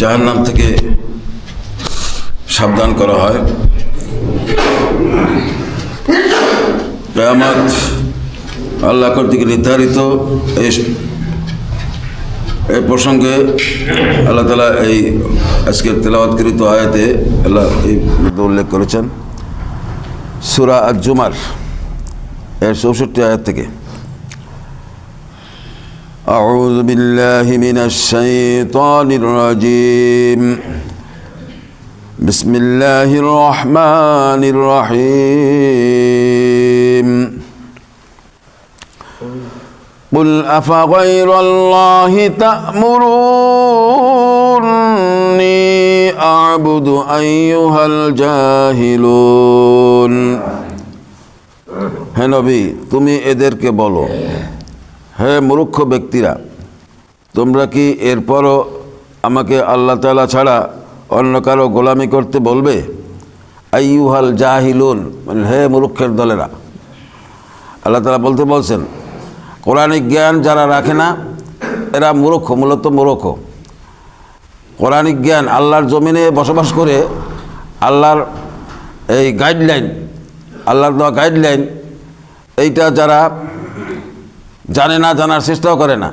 জাহান্নাম থেকে সাবধান করা হয়। কেয়ামত আল্লাহ কর্তৃক নির্ধারিত এই এই প্রসঙ্গে আল্লাহ তালা এই আজকের তেলাওয়াতকৃত আয়াতে আল্লাহ এই উল্লেখ করেছেন। সুরা আজ জুমার এর চৌষট্টি আয়াত থেকে। أعوذ بالله من الشيطان الرجيم بسم الله الرحمن الرحيم قل أفغير الله تأمروني أعبد أيها الجاهلون হে নবী তুমি এদেরকে বলো হে মূর্খ ব্যক্তিরা, তোমরা কি এরপরও আমাকে আল্লাহ তালা ছাড়া অন্য কারও গোলামি করতে বলবে? আইয়ুহাল জাহিলুন মানে হে মূর্খের দলেরা। আল্লাহ তালা বলতে বলছেন কোরআনিক জ্ঞান যারা রাখে না, এরা মূর্খ, মূলত মূর্খ। কোরআনিক জ্ঞান আল্লাহর জমিনে বসবাস করে আল্লাহর এই গাইডলাইন আল্লাহর দেওয়া গাইডলাইন এইটা যারা জানে না, জানার চেষ্টাও করে না।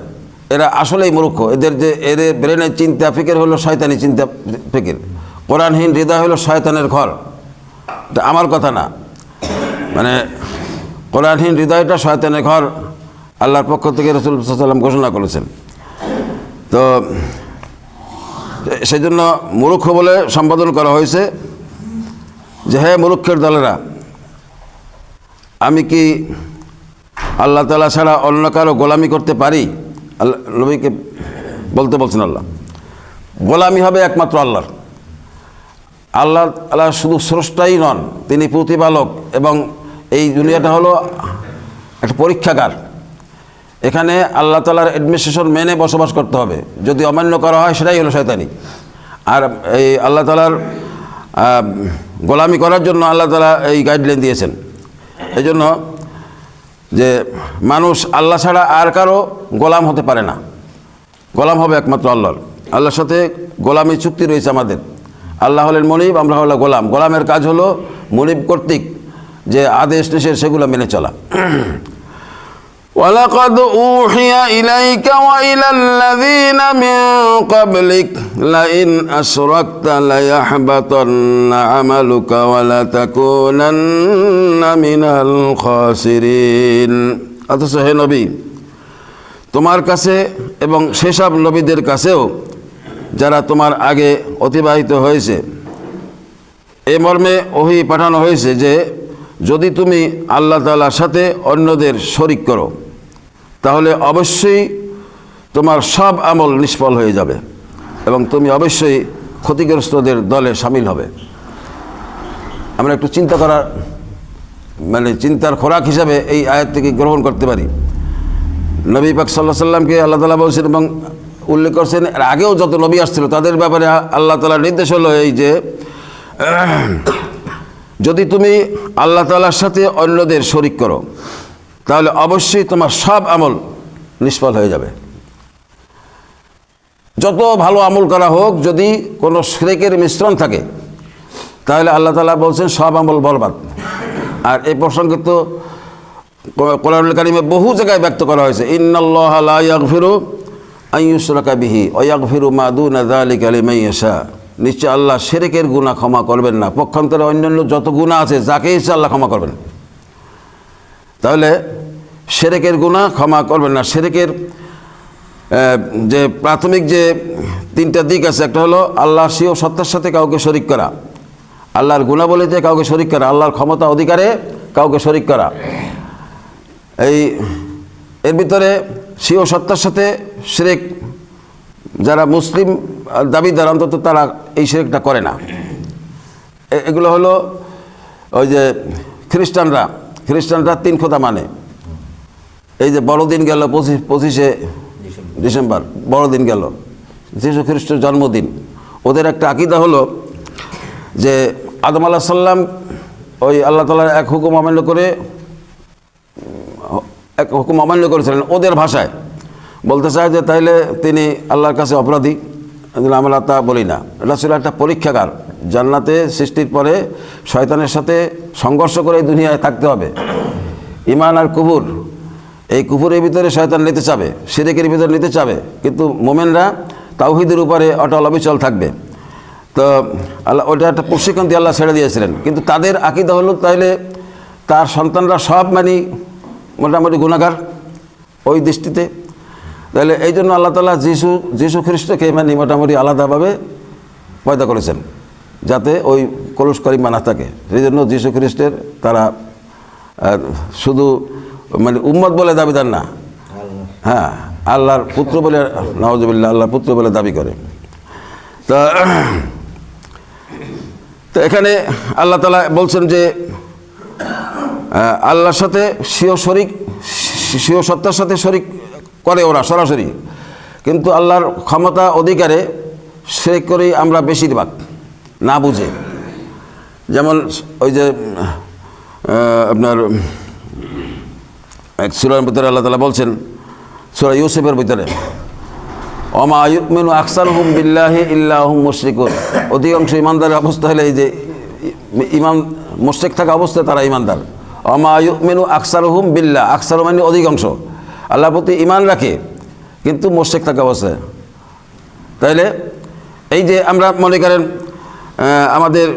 এরা আসলেই মূর্খ। এদের যে, এদের ব্রেনের চিন্তা, ফিকের হলো শয়তানি চিন্তা, ফিকির। কোরআনহীন হৃদয় হলো শয়তানের ঘর। আমার কথা না। মানে কোরআনহীন হৃদয়টা শয়তানের ঘর, আল্লাহর পক্ষ থেকে রসুল সাল্লাম ঘোষণা করেছেন। তো সেই জন্য মূর্খ বলে সম্বোধন করা হয়েছে যে হ্যাঁ মূর্খের দলেরা, আমি কি আল্লাহ তালা ছাড়া অন্য কারও গোলামি করতে পারি? আল্লাহ, নবীকে বলতে বলছেন আল্লাহ। গোলামি হবে একমাত্র আল্লাহর। আল্লাহ আল্লাহ শুধু স্রষ্টাই নন, তিনি প্রতিপালক এবং এই দুনিয়াটা হলো একটা পরীক্ষাগার। এখানে আল্লাহ তালার অ্যাডমিনিস্ট্রেশন মেনে বসবাস করতে হবে। যদি অমান্য করা হয়, সেটাই হলো শয়তানি। আর এই আল্লাহ তালার গোলামি করার জন্য আল্লাহ তালা এই গাইডলাইন দিয়েছেন। এই জন্য যে মানুষ আল্লাহ ছাড়া আর কারও গোলাম হতে পারে না। গোলাম হবে একমাত্র আল্লাহর। আল্লাহর সাথে গোলামের চুক্তি রয়েছে আমাদের। আল্লাহ হলেন মনিব, আমরা হলো গোলাম। গোলামের কাজ হলো মনিব কর্তৃক যে আদেশ নিষেধ সেগুলো মেনে চলা। ولقد أوحي إليك وإلى الذين من قبلك لئن أشركت ليحبطن عملك ولتكونن من الخاسرين অথচ হে নবী তোমার কাছে এবং সেসব নবীদের কাছেও যারা তোমার আগে অতিবাহিত হয়েছে এ মর্মে ওহি পাঠানো হয়েছে যে যদি তুমি আল্লাহ তালার সাথে অন্যদের শরিক করো, তাহলে অবশ্যই তোমার সব আমল নিষ্ফল হয়ে যাবে এবং তুমি অবশ্যই ক্ষতিগ্রস্তদের দলে সামিল হবে। আমরা একটু চিন্তা করার মানে চিন্তার খোরাক হিসাবে এই আয়াত থেকে গ্রহণ করতে পারি। নবী পাক সাল্লাহ সাল্লামকে আল্লাহ তালা বলছেন এবং উল্লেখ করছেন, এর আগেও যত নবী আসছিল তাদের ব্যাপারে আল্লাহ তালার নির্দেশ হলো এই যে, যদি তুমি আল্লাহ তালার সাথে অন্যদের শরিক করো, তাহলে অবশ্যই তোমার সব আমল নিষ্ফল হয়ে যাবে। যত ভালো আমল করা হোক, যদি কোনো শ্রেকের মিশ্রণ থাকে, তাহলে আল্লাহ তালা বলছেন, সব আমল বরবাদ। আর এই প্রসঙ্গে তো কোরআনুল কারিমে বহু জায়গায় ব্যক্ত করা হয়েছে, ইন্নাল্লাহ লা ইয়াগফিরু আইয়ুসরাকা বিহি ওয়া ইয়াগফিরু মা দুনা যালিকা লিমান ইয়াশা। নিশ্চয় আল্লাহ সেরেকের গুনাহ ক্ষমা করবেন না। পক্ষান্তরে অন্যান্য যত গুনাহ আছে, যাকে ইচ্ছা আল্লাহ ক্ষমা করবেন। তাহলে সেরেকের গুনাহ ক্ষমা করবেন না। সেরেকের যে প্রাথমিক যে তিনটা দিক আছে, একটা হলো আল্লাহ সিও সত্তার সাথে কাউকে শরিক করা। আল্লাহর গুণাবলীতে কাউকে শরিক করা। আল্লাহর ক্ষমতা অধিকারে কাউকে শরিক করা। এই, এর ভিতরে সিও সত্তার সাথে শিরেক যারা মুসলিম দাবিদার, অন্তত তারা এই শিরেকটা করে না। এগুলো হলো ওই যে খ্রিস্টানরা। খ্রিস্টানরা তিন খোদা মানে। এই যে বড়দিন গেল পঁচিশ, পঁচিশে ডিসেম্বর, বড়দিন গেল। যীশু খ্রিস্টের জন্মদিন। ওদের একটা আকিদা হলো যে আদম আল্লাহ সাল্লাম ওই আল্লাহ তালার এক হুকুম অমান্য করে, এক হুকুম অমান্য করেছিলেন ওদের ভাষায়। বলতে চায় যে তাইলে তিনি আল্লাহর কাছে অপরাধী। আমরা তা বলি না। এটা ছিল একটা পরীক্ষাগার। জান্নাতে সৃষ্টির পরে শয়তানের সাথে সংঘর্ষ করে দুনিয়ায় থাকতে হবে। ইমান আর কুবুর, এই কুপুরের ভিতরে শয়তান নিতে চাবে, সিরেকের ভিতরে নিতে চাবে। কিন্তু মোমেনরা তাওহিদের উপরে অটল অবিচল থাকবে। তো আল্লাহ, ওটা একটা প্রশিক্ষণ দিয়ে আল্লাহ ছেড়ে দিয়েছিলেন। কিন্তু তাদের আকিদা হলো তাইলে তার সন্তানরা সব মানে মোটামুটি গুণাগার ওই দৃষ্টিতে। তাহলে এই জন্য আল্লাহ তালা যিশু যিশু খ্রিস্টকে মানে মোটামুটি আলাদাভাবে পয়দা করেছেন, যাতে ওই কলুষ করিমা না থাকে সেই জন্য যিশু খ্রিস্টের তারা শুধু মানে উম্মত বলে দাবিদার না। হ্যাঁ আল্লাহর পুত্র বলে নওয়াজবিল্লা আল্লাহর পুত্র বলে দাবি করে। তা, তো এখানে আল্লাহ তালা বলছেন যে আল্লাহর সাথে স্বীয় শরিক, স্বীয় সত্তার সাথে শরিক করে ওরা সরাসরি। কিন্তু আল্লাহর ক্ষমতা অধিকারে সে করেই আমরা বেশিরভাগ, না বুঝে। যেমন ওই যে আপনার, এক সুরার ভিতরে আল্লাহ তালা বলছেন, সুরা ইউসুফের ভিতরে অমা মেনু আকসার হুম বিল্লাহি ইল্লাহুম মুশরিকুন। অধিকাংশ ইমানদারের অবস্থা হলে এই যে ইমান মুশরিক থাকা অবস্থায় তারা ইমানদার। অমা মেনু আকসার হুম বিল্লাহ। আকসার মানে অধিকাংশ। আল্লাহর প্রতি ইমান রাখে, কিন্তু মুশরিক থাকা অবস্থায় তাইলে এই যে আমরা মনে করেন আমাদের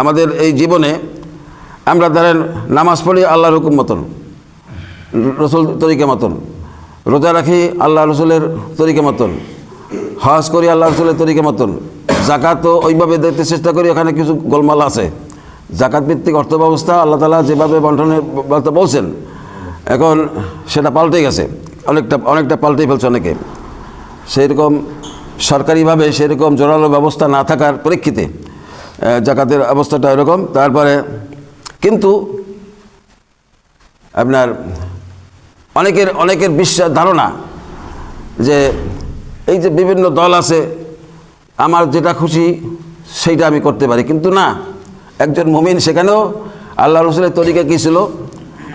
আমাদের এই জীবনে আমরা ধরেন নামাজ পড়ি আল্লাহর হুকুম মতন, রসুল তরিকা মতন, রোজা রাখি আল্লাহ রসুলের তরিকা মতন, হজ করি আল্লাহ রসুলের তরিকা মতন জাকাতও ওইভাবে দেখতে চেষ্টা করি, ওখানে কিছু গোলমাল আছে। জাকাত ভিত্তিক অর্থ ব্যবস্থা আল্লাহ তালা যেভাবে বন্টনের বলছেন এখন সেটা পাল্টে গেছে। অনেকটা অনেকটা পাল্টে ফেলছে অনেকে। সেই রকম সরকারিভাবে সেরকম জোরালো ব্যবস্থা না থাকার প্রেক্ষিতে জাকাতের অবস্থাটা এরকম তারপরে কিন্তু আপনার অনেকের অনেকের বিশ্বাস ধারণা যে এই যে বিভিন্ন দল আছে, আমার যেটা খুশি সেইটা আমি করতে পারি। কিন্তু না, একজন মুমিন সেখানেও আল্লাহ রসুলের তরিকা কী ছিল?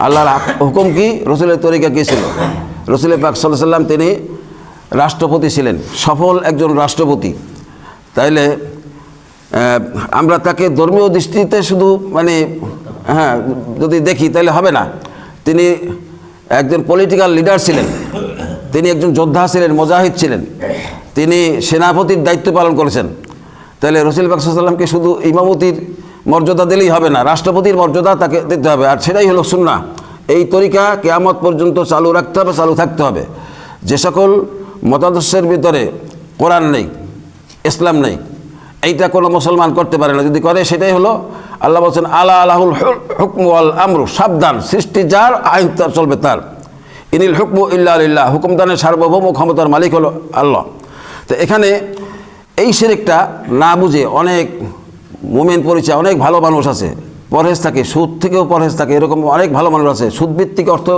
আল্লাহর হুকুম কি? রসুলের তরিকা কী ছিল? রসুলের পাক সাল্লাহ সাল্লাম তিনি রাষ্ট্রপতি ছিলেন, সফল একজন রাষ্ট্রপতি। তাইলে আমরা তাকে ধর্মীয় দৃষ্টিতে শুধু মানে হ্যাঁ যদি দেখি তাহলে হবে না। তিনি একজন পলিটিক্যাল লিডার ছিলেন, তিনি একজন যোদ্ধা ছিলেন, মোজাহিদ ছিলেন, তিনি সেনাপতির দায়িত্ব পালন করেছেন। তাহলে রসুল বাকসাল্লামকে শুধু ইমামতির মর্যাদা দিলেই হবে না। রাষ্ট্রপতির মর্যাদা তাকে দিতে হবে। আর সেটাই হলো সুন্না এই তরিকা কেয়ামত পর্যন্ত চালু রাখতে হবে, চালু থাকতে হবে। যে সকল মতাদর্শের ভিতরে কোরআন নেই, ইসলাম নেই, এইটা কোনো মুসলমান করতে পারে না। যদি করে, সেটাই হলো আল্লাহ বলছেন, আলা আলাহুল হুকম আল আমরু সাবধান, সৃষ্টি যার, আইন তার, চলবে তার। ইনিল হুকমু ইল্লা আলিল্লাহ হুকুমদানের সার্বভৌম ক্ষমতার মালিক হলো আল্লাহ। তো এখানে এই শিরিকটা না বুঝে অনেক মুমেন পরিচয়, অনেক ভালো মানুষ আছে, পরহেজ থাকে, সুদ থেকেও পরহেজ থাকে, এরকম অনেক ভালো মানুষ আছে। সুদভিত্তিক অর্থ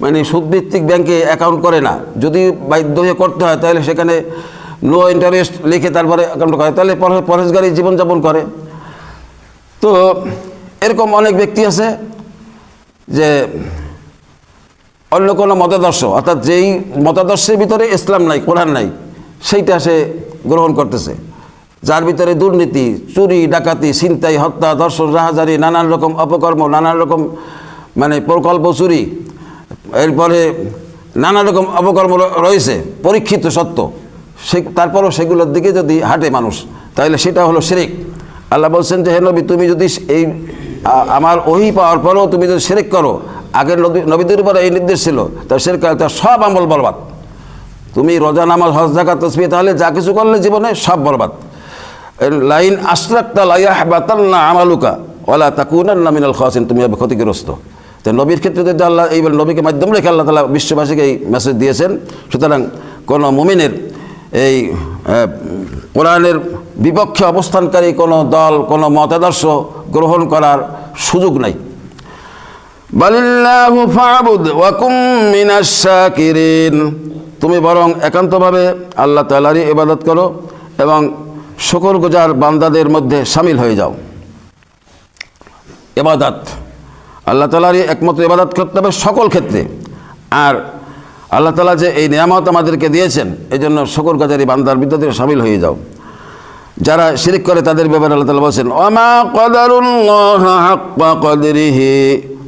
মানে সুদভিত্তিক ব্যাংকে অ্যাকাউন্ট করে না। যদি বাধ্য হয়ে করতে হয়, তাহলে সেখানে নো ইন্টারেস্ট লিখে তারপরে অ্যাকাউন্ট করে। তাহলে পরে- পরহেজগারী জীবনযাপন করে। তো এরকম অনেক ব্যক্তি আছে যে অন্য কোনো মতাদর্শ, অর্থাৎ যেই মতাদর্শের ভিতরে ইসলাম নাই, কোরআন নাই, সেইটা সে গ্রহণ করতেছে। যার ভিতরে দুর্নীতি, চুরি, ডাকাতি, ছিনতাই, হত্যা, ধর্ষণ, রাহাজারি, নানান রকম অপকর্ম, নানান রকম মানে প্রকল্প চুরি, এরপরে নানা রকম অপকর্ম রয়েছে, পরীক্ষিত সত্য। সে, তারপরও সেগুলোর দিকে যদি হাঁটে মানুষ, তাহলে সেটা হলো শিরিক। আল্লাহ বলছেন যে, হে নবী, তুমি যদি এই আমার ওহি পাওয়ার পরেও তুমি যদি শিরিক করো, আগের নবী- নবীদের উপরে এই নির্দেশ ছিল তা শিরিক তার সব আমল বরবাদ। তুমি রোজা, নামাজ, হজ জাকাত তসবি তাহলে যা কিছু করলে জীবনে সব বরবাদ। লাইন, আশরাক্তা লাইয়াহ বাতাল্লা আমালুকা ওলা তাকুনান্না মিনাল খাসিন তুমি হবে ক্ষতিগ্রস্ত। তো নবীর ক্ষেত্রে যদি আল্লাহ এইবার নবীকে মাধ্যম রেখে আল্লাহ তালা বিশ্ববাসীকে এই মেসেজ দিয়েছেন, সুতরাং কোনো মুমিনের এই কোরআনের বিপক্ষে অবস্থানকারী কোনো দল, কোনো মতাদর্শ গ্রহণ করার সুযোগ নাই। তুমি বরং একান্তভাবে আল্লাহ তাআলারই ইবাদত করো এবং শুকর গুজার বান্দাদের মধ্যে সামিল হয়ে যাও। এবাদত। আল্লাহ তালারই একমাত্র ইবাদত করতে হবে সকল ক্ষেত্রে। আর আল্লাহ তালা যে এই নিয়ামত আমাদেরকে দিয়েছেন এই জন্য শকর গাজারি বান্দার বিদ্যাতে সামিল হয়ে যাও। যারা শিরিক করে তাদের ব্যাপারে আল্লাহ তালা বলছেন ওমা কদারুল্লাহ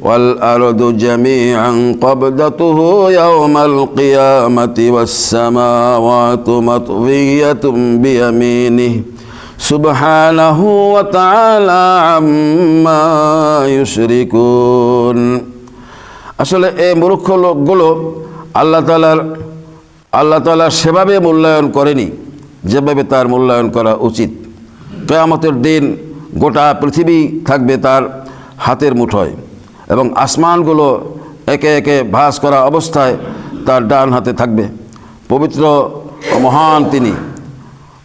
والأرض جميعا قبضته يوم القيامة والسماوات مطوية بيمينه سبحانه وتعالى عما يشركون আসলে এই মূর্খ লোকগুলো আল্লাহ তালার আল্লাহ তালা সেভাবে মূল্যায়ন করেনি যেভাবে তার মূল্যায়ন করা উচিত কেয়ামতের দিন গোটা পৃথিবী থাকবে তার হাতের মুঠোয় এবং আসমানগুলো একে একে ভাস করা অবস্থায় তার ডান হাতে থাকবে। পবিত্র ও মহান তিনি।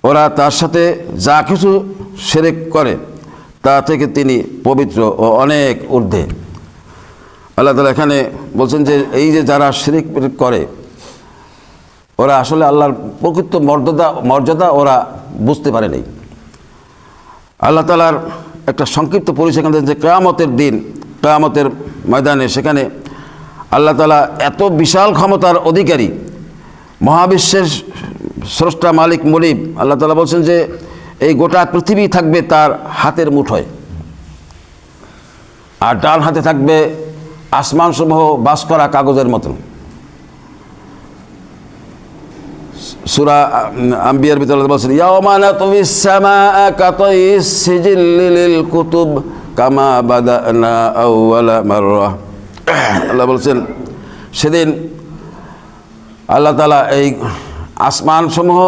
ওরা তার সাথে যা কিছু সেরেক করে, তা থেকে তিনি পবিত্র ও অনেক ঊর্ধ্বে। আল্লাহ তালা এখানে বলছেন যে, এই যে যারা শিরিক করে, ওরা আসলে আল্লাহর প্রকৃত মর্যাদা মর্যাদা ওরা বুঝতে পারেনি আল্লাহ তালার একটা সংক্ষিপ্ত পরিচয় যে, কেয়ামতের দিন কেয়ামতের ময়দানে সেখানে আল্লাহ তালা এত বিশাল ক্ষমতার অধিকারী, মহাবিশ্বের স্রষ্টা মালিক মনিব, আল্লাহ তালা বলছেন যে এই গোটা পৃথিবী থাকবে তার হাতের মুঠোয়। আর ডান হাতে থাকবে আসমানসমূহ বাস করা কাগজের মতন। সুরা আম্বিয়ার ভিতরে বলছেন ইয়াওমানা তুমিস সামাআ কাতাইস সিজিল্লিল কুতুব। কামা আউওয়ালা মাররা। আল্লাহ বলছেন, সেদিন আল্লাহ তালা এই আসমানসমূহ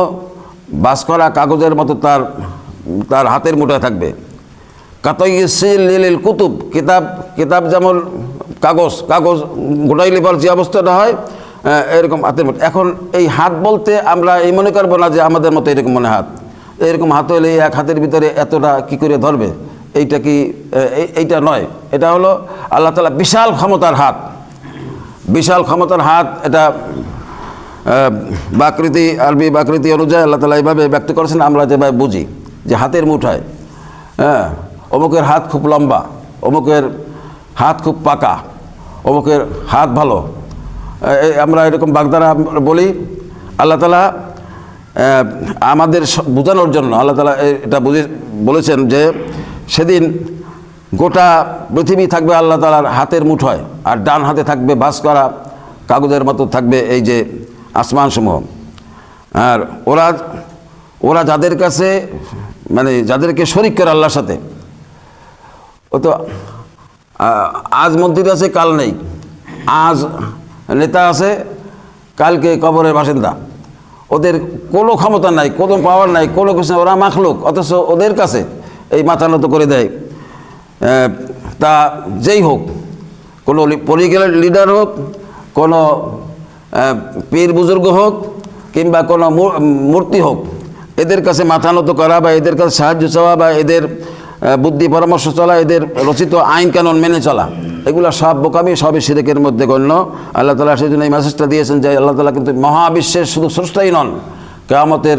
বাস করা কাগজের মতো তার তার হাতের মুঠায় থাকবে। কাতইল কুতুব, কিতাব কিতাব যেমন কাগজ কাগজ গোটাই লেবার যে অবস্থাটা হয় এরকম হাতের মতো এখন এই হাত বলতে আমরা এই মনে করব না যে আমাদের মতো এরকম মনে হাত। এরকম হাত হলে এক হাতের ভিতরে এতটা কি করে ধরবে? এইটা কি এই- এইটা নয়। এটা হলো আল্লাহ তালা বিশাল ক্ষমতার হাত। বিশাল ক্ষমতার হাত, এটা বাকৃতি, আরবি বাকৃতি অনুযায়ী আল্লাহ তালা এইভাবে ব্যক্ত করেছেন, আমরা যেভাবে বুঝি, যে হাতের মুঠায় হ্যাঁ। অমুকের হাত খুব লম্বা, অমুকের হাত খুব পাকা, অমুকের হাত ভালো। আমরা এরকম বাগদারা বলি, আল্লাহ তালা আমাদের বোঝানোর জন্য, আল্লাহ তালা এটা বুঝে, বলেছেন যে সেদিন গোটা পৃথিবী থাকবে আল্লাহ তালার হাতের মুঠোয় আর ডান হাতে থাকবে বাস করা, কাগজের মতো থাকবে এই যে আসমানসমূহ। আর ওরা ওরা যাদের কাছে মানে যাদেরকে শরিক করে আল্লাহর সাথে, ও তো আজ মন্দির আছে কাল নেই, আজ নেতা আছে, কালকে কবরের বাসিন্দা। ওদের কোনো ক্ষমতা নাই, কোনো পাওয়ার নাই, কোনো কিছু ওরা মাখলুক, অথচ ওদের কাছে এই মাথা নত করে দেয়। তা যেই হোক, কোনো পলিটিক্যাল লিডার হোক, কোনো পীর বুজুর্গ হোক, কিংবা কোনো মূর্তি হোক, এদের কাছে মাথা নত করা বা এদের কাছে সাহায্য চাওয়া বা এদের বুদ্ধি পরামর্শ চলা, এদের রচিত আইন কানুন মেনে চলা, এগুলো সব বোকামি, সবই সিরেকের মধ্যে গণ্য। আল্লাহ তালা সেই জন্য এই মেসেজটা দিয়েছেন যে আল্লাহ তালা কিন্তু মহাবিশ্বের শুধু স্রষ্টাই নন, কেয়ামতের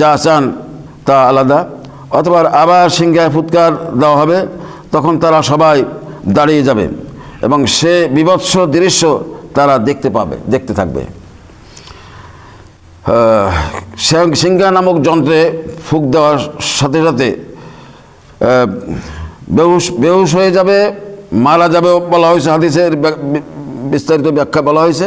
যা চান তা আলাদা। অথবা আবার সিংহায় ফুৎকার দেওয়া হবে, তখন তারা সবাই দাঁড়িয়ে যাবে এবং সে বিভৎস দৃশ্য তারা দেখতে পাবে, দেখতে থাকবে। সিংহা নামক যন্ত্রে ফুক দেওয়ার সাথে সাথে বেহুশ বেহুশ হয়ে যাবে, মারা যাবে বলা হয়েছে, হাদিসের বিস্তারিত ব্যাখ্যা বলা হয়েছে।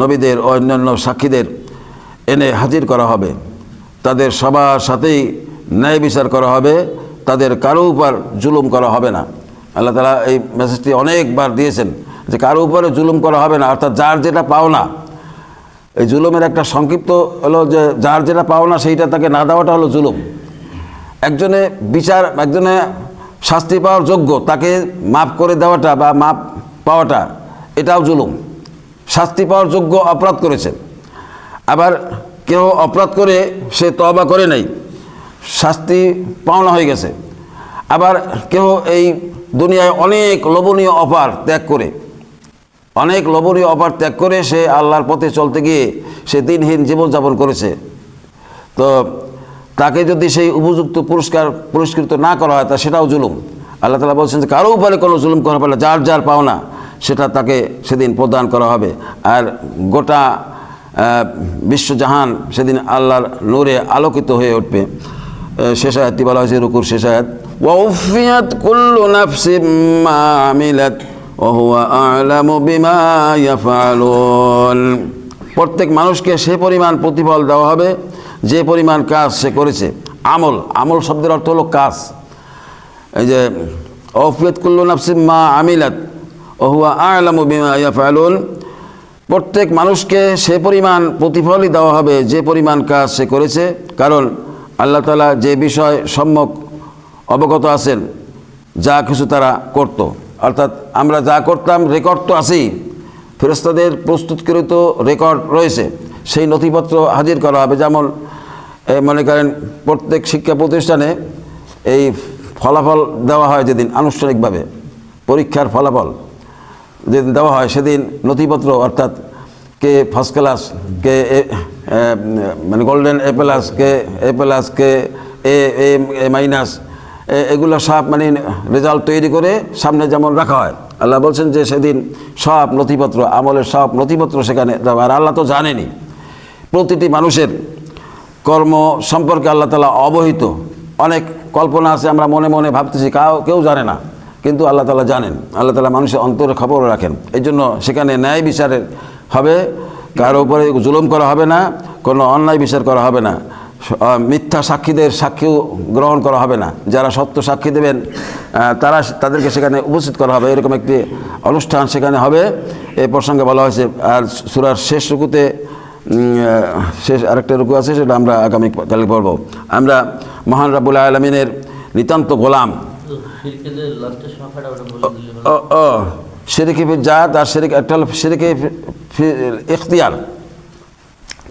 নবীদের, অন্যান্য সাক্ষীদের এনে হাজির করা হবে। তাদের সবার সাথেই ন্যায় বিচার করা হবে। তাদের কারও উপর জুলুম করা হবে না। আল্লাহ তালা এই মেসেজটি অনেকবার দিয়েছেন যে কারও উপরে জুলুম করা হবে না, অর্থাৎ যার যেটা পাওনা এই জুলুমের একটা সংক্ষিপ্ত হলো যে যার যেটা পাওনা সেইটা তাকে না দেওয়াটা হলো জুলুম। একজনে বিচার, একজনে শাস্তি পাওয়ার যোগ্য, তাকে মাপ করে দেওয়াটা বা মাপ পাওয়াটা, এটাও জুলুম। শাস্তি পাওয়ার যোগ্য অপরাধ করেছে। আবার কেউ অপরাধ করে সে তবা করে নাই, শাস্তি পাওনা হয়ে গেছে। আবার কেউ এই দুনিয়ায় অনেক লোভনীয় অফার ত্যাগ করে, অনেক লোভনীয় অফার ত্যাগ করে সে আল্লাহর পথে চলতে গিয়ে সে দিনহীন জীবনযাপন করেছে। তো তাকে যদি সেই উপযুক্ত পুরস্কার পুরস্কৃত না করা হয়, তা সেটাও জুলুম। আল্লাহ তালা বলছেন যে, কারও উপরে কোনো জুলুম করা না, যার যার পাওনা। সেটা তাকে সেদিন প্রদান করা হবে। আর গোটা বিশ্বজাহান সেদিন আল্লাহর নূরে আলোকিত হয়ে উঠবে। শেষ আয়াতটি বলা হয়েছে রুকুর শেষ আয়াত। কুল্লু নাফসি মা প্রত্যেক মানুষকে সে পরিমাণ প্রতিফল দেওয়া হবে, যে পরিমাণ কাজ সে করেছে। আমল আমল শব্দের অর্থ হলো কাজ। এই যে অফিয়ত কুল্লু নাফসিম মা আমিলাত ওহুয়া আলামু বিমা ইয়াফালুন প্রত্যেক মানুষকে সে পরিমাণ প্রতিফলই দেওয়া হবে, যে পরিমাণ কাজ সে করেছে। কারণ আল্লাহ তালা যে বিষয় সম্যক অবগত আছেন, যা কিছু তারা করত। অর্থাৎ আমরা যা করতাম রেকর্ড তো আছেই। ফেরস্তাদের প্রস্তুতকৃত রেকর্ড রয়েছে। সেই নথিপত্র হাজির করা হবে। যেমন মনে করেন, প্রত্যেক শিক্ষা প্রতিষ্ঠানে এই ফলাফল দেওয়া হয় যেদিন আনুষ্ঠানিকভাবে, পরীক্ষার ফলাফল। যেদিন দেওয়া হয় সেদিন নথিপত্র অর্থাৎ কে ফার্স্ট ক্লাস কে মানে গোল্ডেন এ প্লাস কে এ প্লাস কে এ এ মাইনাস এগুলো সব মানে রেজাল্ট তৈরি করে সামনে যেমন রাখা হয়। আল্লাহ বলছেন যে সেদিন সব নথিপত্র, আমলের সব নথিপত্র সেখানে। আর আল্লাহ তো জানেনি প্রতিটি মানুষের কর্ম সম্পর্কে আল্লাহ তালা অবহিত। অনেক কল্পনা আছে, আমরা মনে মনে ভাবতেছি কাউ কেউ জানে না। কিন্তু আল্লাহ তালা জানেন। আল্লাহ তালা মানুষের অন্তরে খবর রাখেন। এই জন্য সেখানে ন্যায় বিচারের হবে। কারও উপরে জুলুম করা হবে না, কোনো অন্যায় বিচার করা হবে না। মিথ্যা সাক্ষীদের সাক্ষীও গ্রহণ করা হবে না। যারা সত্য সাক্ষী দেবেন তারা তাদেরকে সেখানে উপস্থিত করা হবে। এরকম একটি অনুষ্ঠান সেখানে হবে। এই প্রসঙ্গে বলা হয়েছে, আর সুরার শেষ রুকুতে শেষ আরেকটা রুকু আছে, সেটা আমরা আগামীকালে পড়ব। আমরা মহান রাবুল আলমিনের নিতান্ত গোলাম ও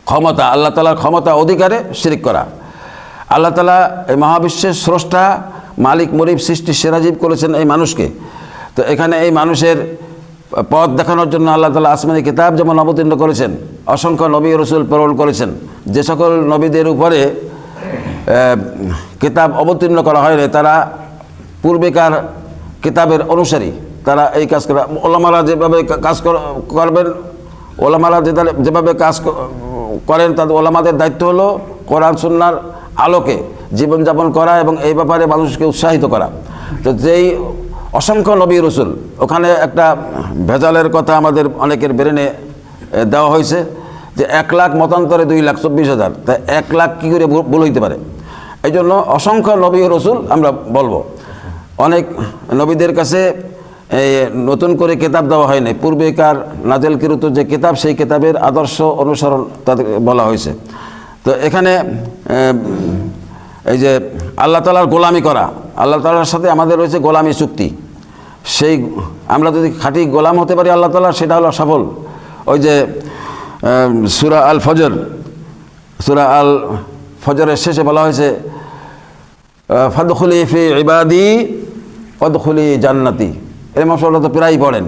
ক্ষমতা, আল্লাহ তালার ক্ষমতা, অধিকারে শিরিক করা। আল্লাহ তালা এই মহাবিশ্বের স্রষ্টা, মালিক, মরিব, সৃষ্টি সেরাজীব করেছেন এই মানুষকে। তো এখানে এই মানুষের পথ দেখানোর জন্য আল্লাহ তালা আসমানি কিতাব যেমন অবতীর্ণ করেছেন, অসংখ্য নবী রসুল প্রেরণ করেছেন। যে সকল নবীদের উপরে কিতাব অবতীর্ণ করা হয়নি তারা পূর্বেকার কিতাবের অনুসারী, তারা এই কাজ করে। ওলামারা যেভাবে কাজ কর- করবেন, ওলামারা যেটা- যেভাবে কাজ করেন তাদের ওলামাদের দায়িত্ব হলো কোরআন, সুন্নার আলোকে জীবনযাপন করা এবং এই ব্যাপারে মানুষকে উৎসাহিত করা। তো যেই অসংখ্য নবী রসুল, ওখানে একটা ভেজালের কথা আমাদের অনেকের ব্রেনে দেওয়া হয়েছে যে এক লাখ মতান্তরে দুই লাখ চব্বিশ হাজার। তা এক লাখ কী করে ভুল হইতে পারে? এই জন্য অসংখ্য নবী রসুল আমরা বলব অনেক নবীদের কাছে নতুন করে কেতাব দেওয়া হয়নি পূর্বেকার নাজেলকৃত যে কিতাব, সেই কেতাবের আদর্শ অনুসরণ তাদের বলা হয়েছে। তো এখানে এই যে আল্লাহ তালার গোলামি করা, আল্লাহ তালার সাথে আমাদের রয়েছে গোলামি চুক্তি। সেই, আমরা যদি খাঁটি গোলাম হতে পারি আল্লাহ তালার সেটা হলো সফল। ওই যে সুরা আল ফজর সুরা আল ফজরের শেষে বলা হয়েছে ফাদখুলি ফি ইবাদি অদখুলি জান্নাতি। এই মশলা তো প্রায়ই পড়েন,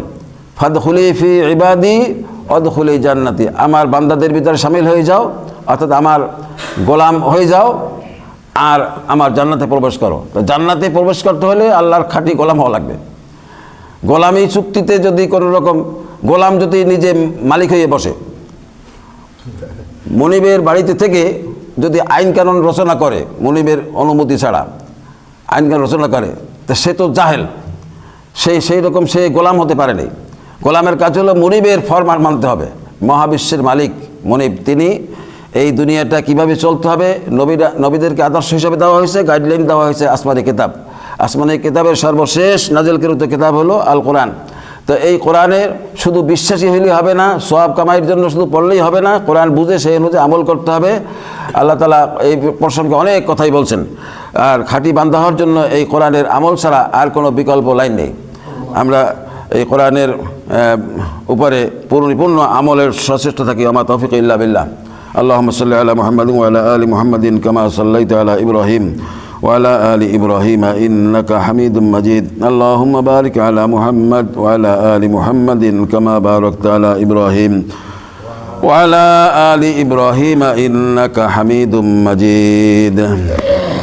ফাদখুলি ফি ইবাদি, অদখুলি জান্নাতি। আমার বান্দাদের ভিতরে সামিল হয়ে যাও, অর্থাৎ আমার গোলাম হয়ে যাও, আর আমার জান্নাতে প্রবেশ করো। তো জান্নাতে প্রবেশ করতে হলে আল্লাহর খাঁটি গোলাম হওয়া লাগবে। গোলামি চুক্তিতে যদি কোনো রকম গোলাম যদি নিজে মালিক হয়ে বসে, মনিবের বাড়িতে থেকে যদি আইন কানুন রচনা করে, মনিবের অনুমতি ছাড়া আইন কানুন রচনা করে তা সে তো জাহেল। সেই সেই রকম সে গোলাম হতে পারেনি। গোলামের কাজ হলো মনিবের ফরমান মানতে হবে। মহাবিশ্বের মালিক মনিব। তিনি এই দুনিয়াটা কীভাবে চলতে হবে? নবীরা, নবীদেরকে আদর্শ হিসাবে দেওয়া হয়েছে গাইডলাইন দেওয়া হয়েছে আসমানি কিতাব। আসমানি কিতাবের সর্বশেষ নাজিলকৃত কিতাব হলো আল কোরআন তো এই কোরআনের শুধু বিশ্বাসী হইলেই হবে না সব কামাইয়ের জন্য শুধু পড়লেই হবে না, কোরআন বুঝে সেই অনুযায়ী আমল করতে হবে। আল্লাহ তালা এই প্রসঙ্গে অনেক কথাই বলছেন। আর খাঁটি বান্ধা হওয়ার জন্য এই কোরআনের আমল ছাড়া আর কোনো বিকল্প লাইন নেই আমরা এই কোরআনের আহ, উপরে পরিপূর্ণ আমলের সচেষ্ট থাকি আমার তৌফিক ইল্লা বিল্লাহ اللهم صل على محمد وعلى آل محمد كما صليت على إبراهيم وعلى آل إبراهيم إنك حميد مجيد اللهم بارك على محمد وعلى آل محمد كما باركت على إبراهيم وعلى آل إبراهيم إنك حميد مجيد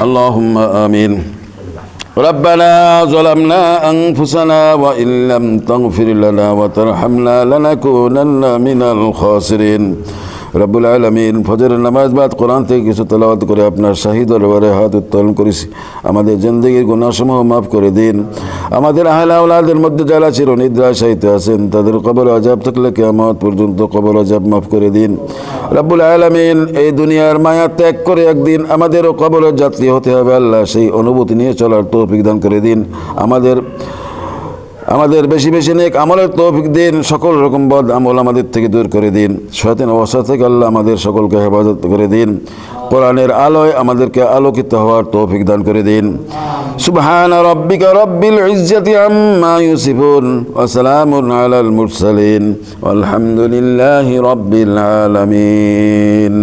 اللهم آمين ربنا ظلمنا أنفسنا وإن لم تغفر لنا وترحمنا لنكونن من الخاسرين রব্বুল আলমিন ফজরের নামাজ বাদ কোরআন থেকে কিছু তেলাওয়াত করে আপনার শাহিদ দরবারে হাত উত্তোলন করেছি। আমাদের জিন্দগির গুণাসমূহ মাফ করে দিন। আমাদের আহলা আওলাদের মধ্যে যারা চির নিদ্রায় সাহিত্য আছেন, তাদের কবর আজাব থাকলে কেমত পর্যন্ত কবর আজাব মাফ করে দিন। রব্বুল আলমিন এই দুনিয়ার মায়া ত্যাগ করে একদিন আমাদেরও কবরের যাত্রী হতে হবে। আল্লাহ সেই অনুভূতি নিয়ে চলার তৌফিক দান করে দিন। আমাদের আমাদের বেশি বেশি নেক আমলের তৌফিক দিন, সকল রকম বদ আমল আমাদের থেকে দূর করে দিন। শয়তান অবস্থা থেকে আল্লাহ আমাদের সকলকে হেফাজত করে দিন। কোরআনের আলোয় আমাদেরকে আলোকিত হওয়ার তৌফিক দান করে দিন। সুবহান রব্বিকা রব্বিল ইজ্জাতি আম্মা ইউসিফুন ওয়া সালামুন আলাল মুরসালিন। আলহামদুলিল্লাহি রব্বিল আলামিন।